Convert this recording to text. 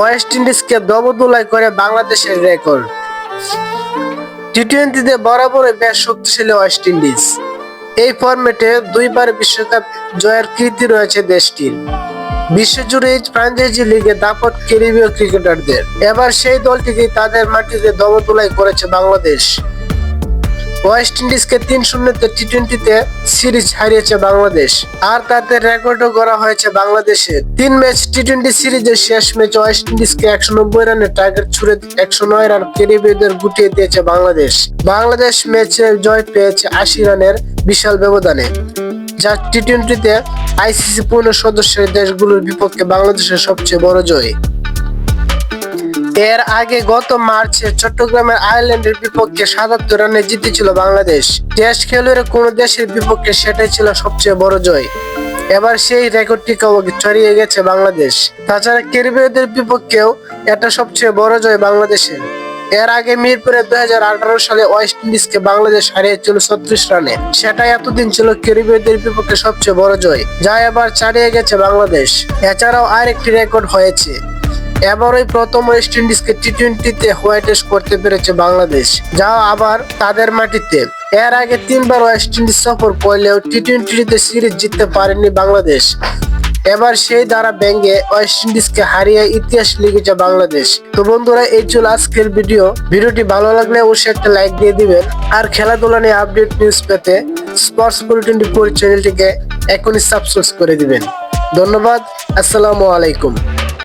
West ইন্ডিজকে দবদুলাই করে বাংলাদেশের record টি টোয়েন্টিতে বরাবরই বেশ শক্তিশালী ওয়েস্ট ইন্ডিজ এই ফরম্যাটে দুইবার বিশ্বকাপ জয়ের কীর্তি রয়েছে দেশটির। বিশ্বজুড়ে ফ্রাঞ্চাইজি লিগে দাপট ক্যারিবীয় ক্রিকেটারদের এবার সেই দলটিকে তাদের মাটিতে দবদুলাই করেছে বাংলাদেশ। ওয়েস্ট ইন্ডিজকে তিন শূন্যতে টি টোয়েন্টিতে সিরিজ হারিয়েছে বাংলাদেশ। আর তাতে রেকর্ডও করা হয়েছে বাংলাদেশে। তিন ম্যাচ টি টোয়েন্টি সিরিজের শেষ ম্যাচ ওয়েস্ট ইন্ডিজকে একশো নব্বই রানের টার্গেট ছুড়ে একশো নয় রান ক্যারিবীয়দের গুটিয়ে দিয়েছে বাংলাদেশ। বাংলাদেশ ম্যাচে জয় পেয়েছে আশি রানের বিশাল ব্যবধানে। যা টি টোয়েন্টিতে আইসিসি পূর্ণ সদস্যের দেশগুলোর বিপক্ষে বাংলাদেশের সবচেয়ে বড় জয়। এর আগে গত মার্চে চট্টগ্রামের আয়ারল্যান্ডের বিপক্ষে সাতাত্তর রানে জিতেছিল বাংলাদেশ। টেস্ট খেলুড়ে কোন দেশের বিপক্ষে সেটাই ছিল সবচেয়ে বড় জয়। এবার সেই রেকর্ডটি ছড়িয়ে গেছে বাংলাদেশ। তাছাড়া ক্যারিবীয়দের বিপক্ষেও এটা সবচেয়ে বড় জয় বাংলাদেশের। এর আগে মিরপুরে দুই হাজার আঠারো সালে ওয়েস্ট ইন্ডিজকে বাংলাদেশ হারিয়েছিল ছত্রিশ রানে। সেটাই এতদিন ছিল ক্যারিবীয়দের বিপক্ষে সবচেয়ে বড় জয়, যা এবার ছাড়িয়ে গেছে বাংলাদেশ। এছাড়াও আরেকটি রেকর্ড হয়েছে। এবারই প্রথম ওয়েস্ট ইন্ডিজকে টি টোয়েন্টিতে হোয়াইট করতে পেরেছে বাংলাদেশ, যা আবার তাদের মাটিতে। এর আগে তিনবার ওয়েস্ট ইন্ডিজ সফর করলেও টি টোয়েন্টিতে সিরিজ জিততে পারেনি বাংলাদেশ। এবার সেই দ্বারা ব্যাঙ্গে ওয়েস্ট ইন্ডিজকে হারিয়ে ইতিহাস লিখেছে বাংলাদেশ। তো বন্ধুরা, এই ছিল আজকের ভিডিও। ভিডিওটি ভালো লাগলে অবশ্যই একটা লাইক দিয়ে দিবেন। আর খেলাধুলা নিয়ে আপডেট নিউজ পেতে স্পোর্টস বুলেটিন রিপোর্ট চ্যানেলটিকে এখনই সাবস্ক্রাইব করে দিবেন। ধন্যবাদ, আসসালামু আলাইকুম।